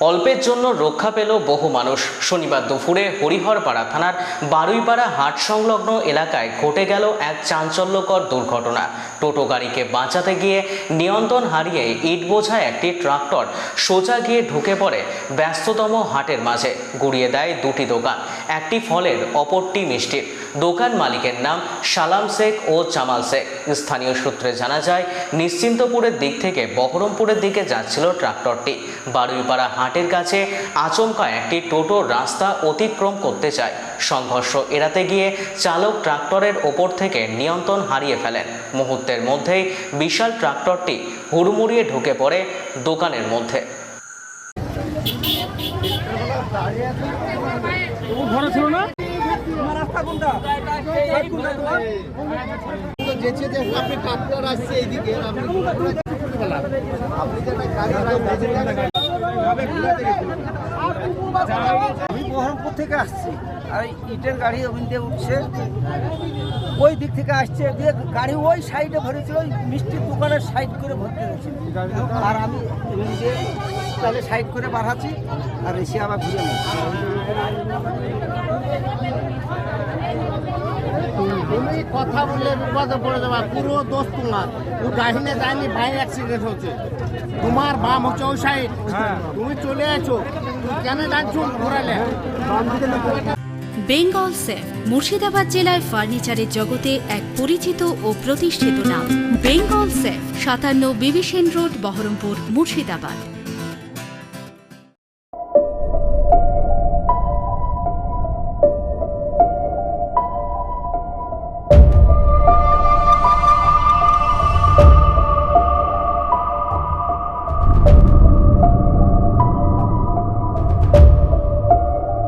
অল্পের জন্য রক্ষা পেল বহু মানুষ। শনিবার দুপুরে হরিহরপাড়া থানার বারুইপাড়া হাট সংলগ্ন এলাকায় ঘটে গেল এক চাঞ্চল্যকর দুর্ঘটনা। টোটো গাড়িকে বাঁচাতে গিয়ে নিয়ন্ত্রণ হারিয়ে ইট বোঝা একটি ট্রাক্টর। সোজা গিয়ে ঢুকে পড়ে ব্যস্ততম হাটের মাঝে। গুড়িয়ে দেয় দুটি দোকান। একটি ফলের অপরটি মিষ্টির। দোকান মালিকের নাম সালাম শেখ ও জামাল শেখ। স্থানীয় সূত্রে জানা যায়, নিশ্চিন্তপুরের দিক থেকে বহরমপুরের দিকে যাচ্ছিল ট্রাক্টরটি। বারুইপাড়া হাটের কাছে আচমকা একটি টোটো রাস্তা অতিক্রম করতে চায়। সংঘর্ষ এড়াতে গিয়ে চালক ট্রাক্টরের ওপর থেকে নিয়ন্ত্রণ হারিয়ে ফেলেন। মুহূর্তের মধ্যেই বিশাল ট্রাক্টরটি হুড়মুড়িয়ে ঢুকে পড়ে দোকানের মধ্যে। ঘরে ছিল না? আমি বহরমপুর থেকে আসছি। আর ইটের গাড়ি ওখান দিয়ে উঠছে। ওই দিক থেকে আসছে, দিয়ে গাড়ি ওই সাইডে ভরেছিল, ওই মিষ্টির দোকানের সাইড করে ভরতে গেছে আর আমি তাহলে সাইড করে বাড়াচ্ছি আর এসে আবার ঘুরে নিচ্ছি তুমি কথা বললে বিপদে পড়ে যাবা পুরো দোষ তোমার। ও ডাহিনে যায়নি ভাই অ্যাক্সিডেন্ট হচ্ছে। তোমার বাম হচ্ছে ওই সাইড তুমি চলে আছো তুমি কেন জানছো ঘোরালে। বেঙ্গল সেফ মুর্শিদাবাদ জেলায় ফার্নিচারের জগতে এক পরিচিত ও প্রতিষ্ঠিত নাম। বেঙ্গল সেফ সাতান্ন বিবিসেন রোড বহরমপুর মুর্শিদাবাদ।